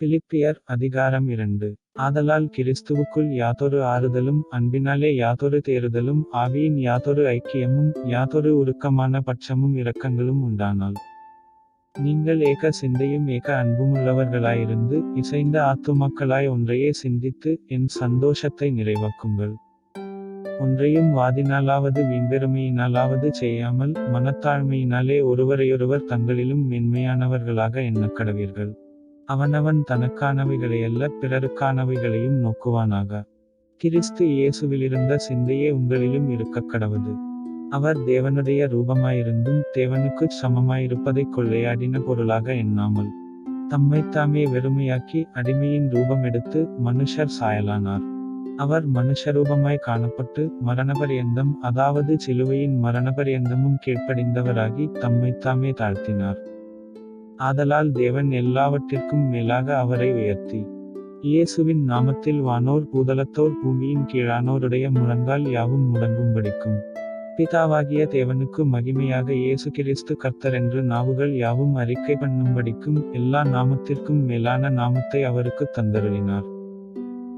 பிலிப்பியர் அதிகாரம் இரண்டு. ஆதலால் கிறிஸ்துவுக்குள் யாதொரு ஆறுதலும் அன்பினாலே யாதொரு தேறுதலும் ஆவியின் யாதொரு ஐக்கியமும் யாதொரு உருக்கமான பட்சமும் இரக்கங்களும் உண்டானால். நீங்கள் ஏக சிந்தையும் ஏக அன்புமுள்ளவர்களாயிருந்து இசைந்த ஆத்துமக்களாய் ஒன்றையே சிந்தித்து என் சந்தோஷத்தை நிறைவாக்குங்கள். ஒன்றையும் வாதினாலாவது வீண்பெருமையினாலாவது செய்யாமல் மனத்தாழ்மையினாலே ஒருவரையொருவர் தங்களிலும் மென்மையானவர்களாக எண்ணக்கடவீர்கள். அவனவன் தனக்கானவைகளையல்ல பிறருக்கானவைகளையும் நோக்குவானாக. கிறிஸ்து இயேசுவிலிருந்த சிந்தையே உங்களிலும் இருக்க கடவுது. அவர் தேவனுடைய ரூபமாயிருந்தும் தேவனுக்குச் சமமாயிருப்பதை கொள்ளையாடின பொருளாக எண்ணாமல் தம்மைத்தாமே வெறுமையாக்கி அடிமையின் ரூபம் எடுத்து மனுஷர் சாயலானார். அவர் மனுஷரூபமாய் காணப்பட்டு மரணபரியந்தம் அதாவது சிலுவையின் மரணபரியந்தமும் கீழ்ப்படிந்தவராகி தம்மைத்தாமே தாழ்த்தினார். ஆதலால் தேவன் எல்லாவற்றிற்கும் மேலாக அவரை உயர்த்தி. இயேசுவின் நாமத்தில் வானோர் பூதலத்தோர் பூமியின் கீழானோருடைய முழங்கால் யாவும் முடங்கும்படிக்கும். பிதாவாகிய தேவனுக்கு மகிமையாக இயேசு கிறிஸ்து கர்த்தர் என்று நாவுகள் யாவும் அறிக்கை பண்ணும்படிக்கும் எல்லா நாமத்திற்கும் மேலான நாமத்தை அவருக்கு தந்தருளினார்.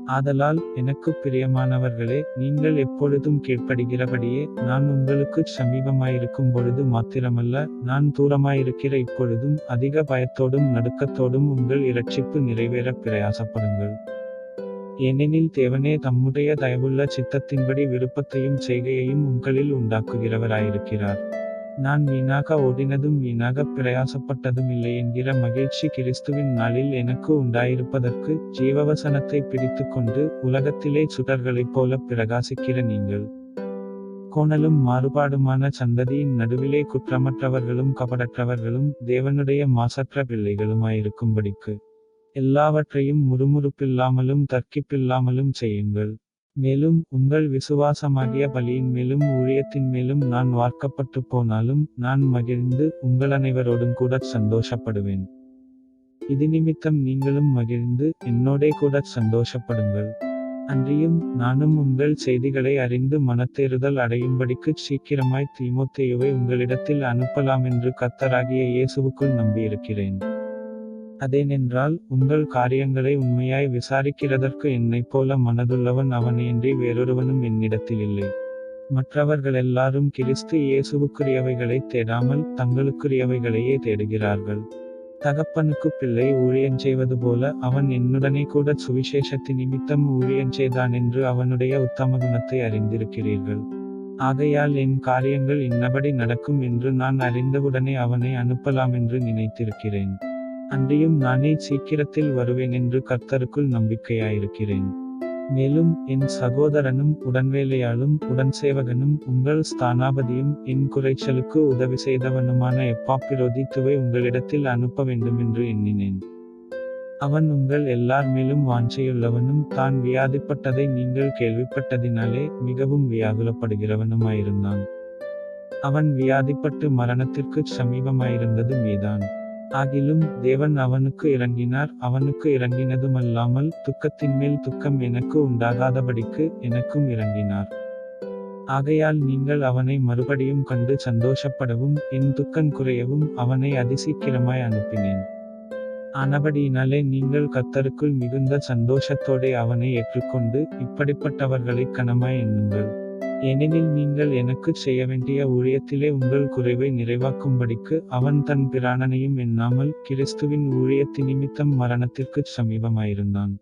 ஆதலால் எனக்கு பிரியமானவர்களே நீங்கள் எப்பொழுதும் கீழ்ப்படுகிறபடியே நான் உங்களுக்கு சமீபமாயிருக்கும் பொழுது மாத்திரமல்ல நான் தூரமாயிருக்கிற இப்பொழுதும் அதிக பயத்தோடும் நடுக்கத்தோடும் உங்கள் இரட்சிப்பு நிறைவேற பிரயாசப்படுங்கள். ஏனெனில் தேவனே தம்முடைய தயவுள்ள சித்தத்தின்படி விருப்பத்தையும் செய்கையையும் உங்களில் உண்டாக்குகிறவராயிருக்கிறார். நான் வீணாக ஓடினதும் வீணாக பிரயாசப்பட்டதும் இல்லை என்கிற மகிழ்ச்சி கிறிஸ்துவின் நாளில் எனக்கு உண்டாயிருப்பதற்கு ஜீவவசனத்தை பிடித்து கொண்டு உலகத்திலே சுடர்களைப் போல பிரகாசிக்கிற நீங்கள். கோணலும் மாறுபாடுமான சந்ததியின் நடுவிலே குற்றமற்றவர்களும் கபடற்றவர்களும் தேவனுடைய மாசற்ற பிள்ளைகளுமாயிருக்கும்படிக்கு. எல்லாவற்றையும் முறுமுறுப்பில்லாமலும் தர்க்கிப்பில்லாமலும் செய்யுங்கள். மேலும் உங்கள் விசுவாசமாகிய பலியின் மேலும் ஊழியத்தின் மேலும் நான் வார்க்கப்பட்டு போனாலும் நான் மகிழ்ந்து உங்கள் அனைவரோடும் கூட சந்தோஷப்படுவேன். இது நிமித்தம் நீங்களும் மகிழ்ந்து என்னோடே கூட சந்தோஷப்படுங்கள். அன்றியும் நானும் உங்கள் செய்திகளை அறிந்து மனத்தேறுதல் அடையும்படிக்கு சீக்கிரமாய் தீமோத்தேயுவை உங்களிடத்தில் அனுப்பலாம் என்று கத்தராகிய இயேசுவுக்குள் நம்பியிருக்கிறேன். அதேனென்றால் உங்கள் காரியங்களை உண்மையாய் விசாரிக்கிறதற்கு என்னைப் போல மனதுள்ளவன் அவனையின்றி வேறொருவனும் என்னிடத்தில் இல்லை. மற்றவர்கள் எல்லாரும் கிறிஸ்து இயேசுவுக்குரியவைகளை தேடாமல் தங்களுக்குரியவைகளையே தேடுகிறார்கள். தகப்பனுக்கு பிள்ளை ஊழியஞ்செய்வது போல அவன் என்னுடனே கூட சுவிசேஷத்தி நிமித்தம் ஊழியஞ்செய்தான் என்று அவனுடைய உத்தம குணத்தை அறிந்திருக்கிறீர்கள். ஆகையால் என் காரியங்கள் இன்னபடி நடக்கும் என்று நான் அறிந்தவுடனே அவனை அனுப்பலாம் என்று நினைத்திருக்கிறேன். அன்றையும் நானே சீக்கிரத்தில் வருவேன் என்று கர்த்தருக்குள் நம்பிக்கையாயிருக்கிறேன். மேலும் என் சகோதரனும் உடன்வேலையாளும் உடன் சேவகனும் உங்கள் ஸ்தானாபதியும் என் குறைச்சலுக்கு உதவி செய்தவனுமான எப்பாப்பிரோதித்துவை உங்களிடத்தில் அனுப்ப வேண்டும் என்று எண்ணினேன். அவன் உங்கள் எல்லார் மேலும் வாஞ்சையுள்ளவனும் தான் வியாதிப்பட்டதை நீங்கள் கேள்விப்பட்டதினாலே மிகவும் வியாகுலப்படுகிறவனுமாயிருந்தான். அவன் வியாதிப்பட்டு மரணத்திற்கு சமீபமாயிருந்தது மீதான். ஆகிலும் தேவன் அவனுக்கு இறங்கினார் அவனுக்கு இறங்கினதுமல்லாமல் துக்கத்தின் மேல் துக்கம் எனக்கு உண்டாகாதபடிக்கு எனக்கும் இறங்கினார் ஆகையால் நீங்கள் அவனை மறுபடியும் கண்டு சந்தோஷப்படவும் என் துக்கம் குறையவும் அவனை அதிசீக்கிரமாய் அனுப்பினேன். ஆனபடியினாலே நீங்கள் கத்தருக்குள் மிகுந்த சந்தோஷத்தோடே அவனை ஏற்றுக்கொண்டு இப்படிப்பட்டவர்களை கனமாய் எண்ணுங்கள். ஏனெனில் நீங்கள் எனக்கு செய்ய வேண்டிய ஊழியத்திலே உங்கள் குறைவை நிறைவாக்கும்படிக்கு அவன் தன் பிராணனையும் எண்ணாமல் கிறிஸ்துவின் ஊழியத்தின் நிமித்தம் மரணத்திற்கு சமீபமாயிருந்தான்.